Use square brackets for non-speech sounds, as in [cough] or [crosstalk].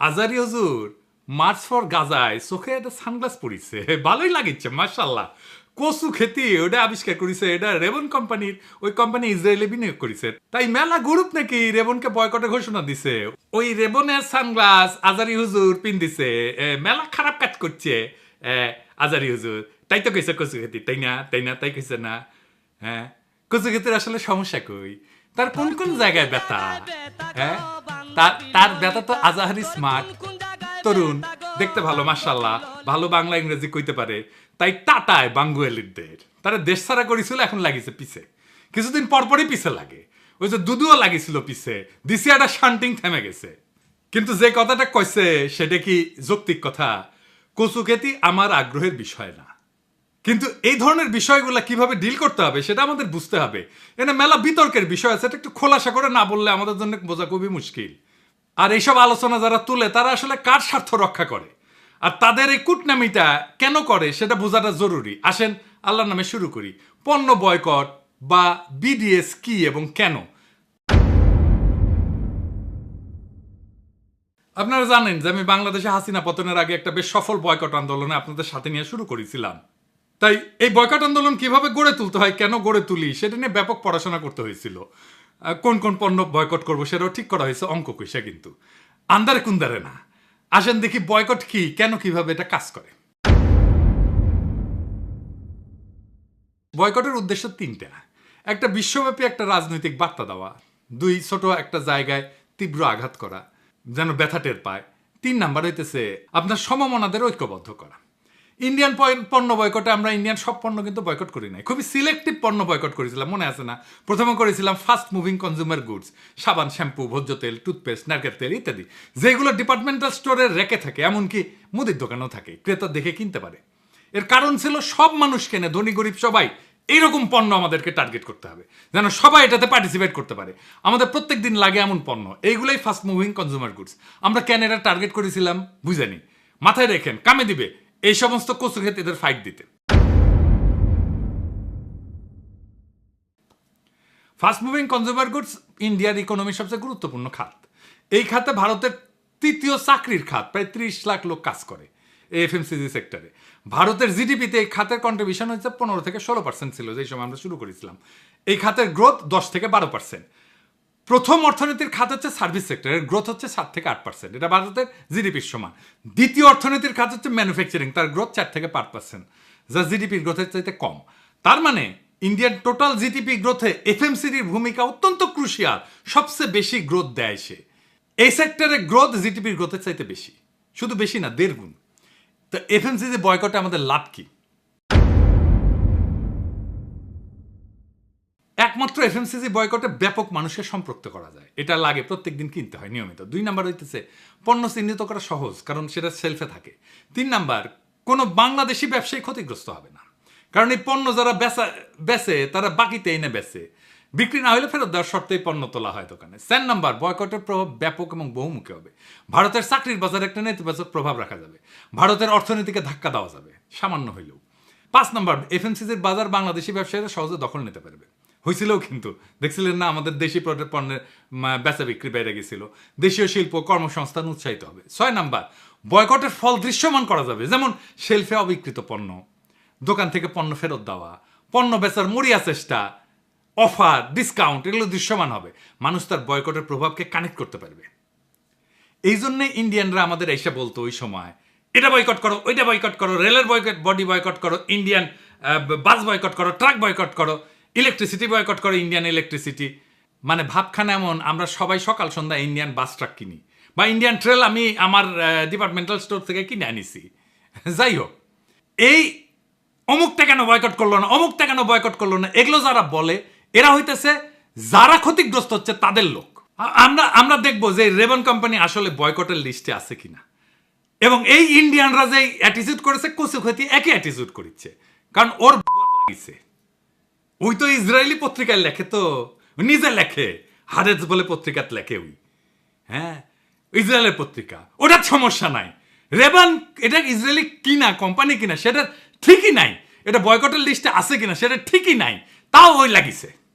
Azhari Hazur March for গাজায় চোখে একটা সানগ্লাস পরিছে। [laughs] ভালোই লাগিচ্ছে মার্শাল্লাহ কচু খেতি ওটা আবিষ্কার করেছে, এটা রেবন কোম্পানির, ওই কোম্পানি ইসরায়েলে বিনিয়োগ করেছে। তাই মেলা গ্রুপ নাকি রেবনকে বয়কটের ঘোষণা দিছে। ওই রেবনের সানগ্লাস আজারি হুজুর পিন দিছে। মেলা খারাপ কাজ করছে। আজারি হুজুর, তাই তো কইছে কচু খেতি। তাই না তাই না, তাই কইছে না। হ্যাঁ কচু খেতির আসলে সমস্যা কই? তার কোন কোন জায়গায় ব্যথা? হ্যাঁ? তার তার ব্যথা তো আজাহারি স্মার্ট। তরুণ, দেখতে ভালো মাসাল্লাহ ভালো বাংলা ইংরেজি কইতে পারে। তাই টাটায় বাঙ্গুয়ালিদের তারা দেশ ছাড়া করেছিল, এখন লাগিছে পিছে। কিছুদিন পরপরই পিছে লাগে। ওই যে দুদুও লাগিছিল পিছে। দিসিয়াটা শান্টিং থেমে গেছে। কিন্তু যে কথাটা কইছে, সেটা কি যৌক্তিক কথা? কচুকেতি আমার আগ্রহের বিষয় না। কিন্তু এই ধরনের বিষয়গুলো কীভাবে ডিল করতে হবে, সেটা আমাদের বুঝতে হবে। এনে মেলা বিতর্কের বিষয় আছে, এটা একটু খোলাসা করে না বললে আমাদের জন্য বোঝা খুবই মুশকিল। আর এইসব আলোচনা যারা তুলে, তারা আসলে কার স্বার্থ রক্ষা করে? আর তাদের এই কুটনামিটা কেন করে, সেটা বোঝাটা জরুরি। আসেন, আল্লাহর নামে শুরু করি। পণ্য বয়কট বা বিডিএস কি এবং কেন? আপনারা জানেন যে আমি বাংলাদেশে হাসিনা পতনের আগে একটা বেশ সফল বয়কট আন্দোলনে আপনাদের সাথে নিয়ে শুরু করেছিলাম। তাই এই বয়কট আন্দোলন কীভাবে গড়ে তুলতে হয়, কেন গড়ে তুলি, সেটা নিয়ে ব্যাপক পড়াশোনা করতে হয়েছিল। কোন কোন পণ্য বয়কট করব সেটাও ঠিক করা হয়েছে, অঙ্ক কইসা কিন্তু। আন্দারে কুন্দারে না। আসেন দেখি বয়কট কি, কেন কীভাবে এটা কাজ করে। বয়কটের উদ্দেশ্য তিনটা। একটা বিশ্বব্যাপী একটা রাজনৈতিক বার্তা দেওয়া, দুই, ছোট একটা জায়গায় তীব্র আঘাত করা, যেন ব্যথা টের পায়। তিন নাম্বার হইতেছে, আপনার সমমনাদের ঐক্যবদ্ধ করা। ইন্ডিয়ান পণ্য বয়কটে আমরা ইন্ডিয়ান সব পণ্য কিন্তু বয়কট করি নাই। খুবই সিলেক্টিভ পণ্য বয়কট করেছিলাম, মনে আছে না? প্রথমে করেছিলাম ফাস্ট মুভিং কনজিউমার গুডস সাবান শ্যাম্পু ভোজ্য তেল টুথপেস্ট নারকেল তেল ইত্যাদি। যেগুলো ডিপার্টমেন্টাল স্টোরে রেখে থাকে, এমনকি মুদির দোকানেও থাকে, ক্রেতা দেখে কিনতে পারে। এর কারণ ছিল সব মানুষ কেনে, ধনী, গরিব সবাই এইরকম পণ্য আমাদেরকে টার্গেট করতে হবে, যেন সবাই এটাতে পার্টিসিপেট করতে পারে। আমাদের প্রত্যেক দিন লাগে এমন পণ্য, এইগুলোই ফাস্ট মুভিং কনজিউমার গুডস আমরা কেন এটা টার্গেট করেছিলাম? বুঝেনি। মাথায় রেখেন, কামে দিবে। এই সমস্ত কচু খেতে এদের ফাইট দিতে। ফাস্ট মুভিং কনজিউমার গুডস ইন্ডিয়ার ইকোনমির সবচেয়ে গুরুত্বপূর্ণ খাত। এই খাতে ভারতের তৃতীয় চাকরির খাত, প্রায় ত্রিশ লাখ লোক কাজ করে এফ এফএমসিজি সেক্টরে ভারতের জিডিপিতে এই খাতের কন্ট্রিবিউশন হচ্ছে পনেরো থেকে ষোলো পার্সেন্ট ছিল, যেই সময় আমরা শুরু করেছিলাম। এই খাতের গ্রোথ দশ থেকে বারো পার্সেন্ট প্রথম অর্থনীতির খাত হচ্ছে সার্ভিস সেক্টরের গ্রোথ হচ্ছে সাত থেকে আট পার্সেন্ট এটা ভারতের জিডিপির সমান। দ্বিতীয় অর্থনীতির খাত হচ্ছে ম্যানুফ্যাকচারিং তার গ্রোথ চার থেকে পাঁচ পার্সেন্ট যা জিডিপির গ্রোথের চাইতে কম। তার মানে ইন্ডিয়ান টোটাল জিডিপি গ্রোথে এফএমসিডির ভূমিকা অত্যন্ত ক্রুশিয়াল সবচেয়ে বেশি গ্রোথ দেয় সে। এই সেক্টরে গ্রোথ জিডিপির গ্রোথের চাইতে বেশি, শুধু বেশি না, দেড় গুণ। তো এফএমসিজি বয়কটে আমাদের লাভ কি? একমাত্র এফএমসিজি বয়কটে ব্যাপক মানুষের সম্পৃক্ত করা যায়। এটা লাগে প্রত্যেকদিন কিনতে হয়, নিয়মিত। দুই নাম্বার হইতেছে, পণ্য চিহ্নিত করা সহজ, কারণ সেটা সেলফে থাকে। তিন নাম্বার, কোনো বাংলাদেশি ব্যবসায়ী ক্ষতিগ্রস্ত হবে না। কারণ এই পণ্য যারা বেচা, বেচে, তারা বাকিতে এনে বেচে। বিক্রি না হলে ফেরত দেওয়ার শর্তেই পণ্য তোলা হয় দোকানে। চার নাম্বার, বয়কটের প্রভাব ব্যাপক এবং বহুমুখী হবে। ভারতের চাকরির বাজারে একটা নেতিবাচক প্রভাব রাখা যাবে। ভারতের অর্থনীতিকে ধাক্কা দেওয়া যাবে, সামান্য হইলেও। পাঁচ নম্বর, এফএমসিজির বাজার বাংলাদেশি ব্যবসায়ীরা সহজে দখল নিতে পারবে। হয়েছিলও কিন্তু। দেখছিলেন না, আমাদের দেশি পণ্যের বেচা বিক্রি বেড়ে গেছিল। দেশীয় শিল্প কর্মসংস্থান উৎসাহিত হবে। ছয় নাম্বার, বয়কটের ফল দৃশ্যমান করা যাবে। যেমন শেলফে অবিকৃত পণ্য, দোকান থেকে পণ্য ফেরত দেওয়া, পণ্য বেচার মরিয়া চেষ্টা, অফার, ডিসকাউন্ট, এগুলো দৃশ্যমান হবে। মানুষ তার বয়কটের প্রভাবকে কানেক্ট করতে পারবে। এই জন্য ইন্ডিয়ানরা আমাদের এসে বলতো ওই সময়, এটা বয়কট করো, ওইটা বয়কট করো, রেলের বয়কট, বডি বয়কট করো, ইন্ডিয়ান বাস বয়কট করো, ট্রাক বয়কট করো। ইলেকট্রিসিটি বয়কট করো ইন্ডিয়ান ইলেকট্রিসিটি মানে ভাবখানা এমন, আমরা সবাই সকাল সন্ধ্যা ইন্ডিয়ান বাস ট্রাক কিনি। বা ইন্ডিয়ান ট্রেল আমি আমার ডিপার্টমেন্টাল স্টোর থেকে কিনে আনিছি। যাই হোক, এই অমুকটা কেন বয়কট করল না, অমুকটা কেন বয়কট করল না, এগুলো যারা বলে, এরা হইতেছে যারা ক্ষতিগ্রস্ত হচ্ছে তাদের লোক। আমরা আমরা দেখব যে রেবন কোম্পানি আসলে বয়কটের লিস্টে আছে কিনা। এবং এই ইন্ডিয়ানরা যে অ্যাটিচিউড করেছে কচু ক্ষতি একই অ্যাটিচিউড করেছে কারণ ওর লাগিছে। ওই তো ইসরায়েলি পত্রিকায় লেখে তো নিজে লেখে। হারেজ বলে পত্রিকাতে লেখে ওই। হ্যাঁ? ইসরায়েলের পত্রিকা। ওটার সমস্যা নাই। রেবান, এটা ইসরায়েলি কিনা, কোম্পানি কিনা, সেটা ঠিকই নাই। এটা বয়কটের লিস্টে আছে কিনা, সেটা ঠিকই নাই। তাও ওই লাগিছে।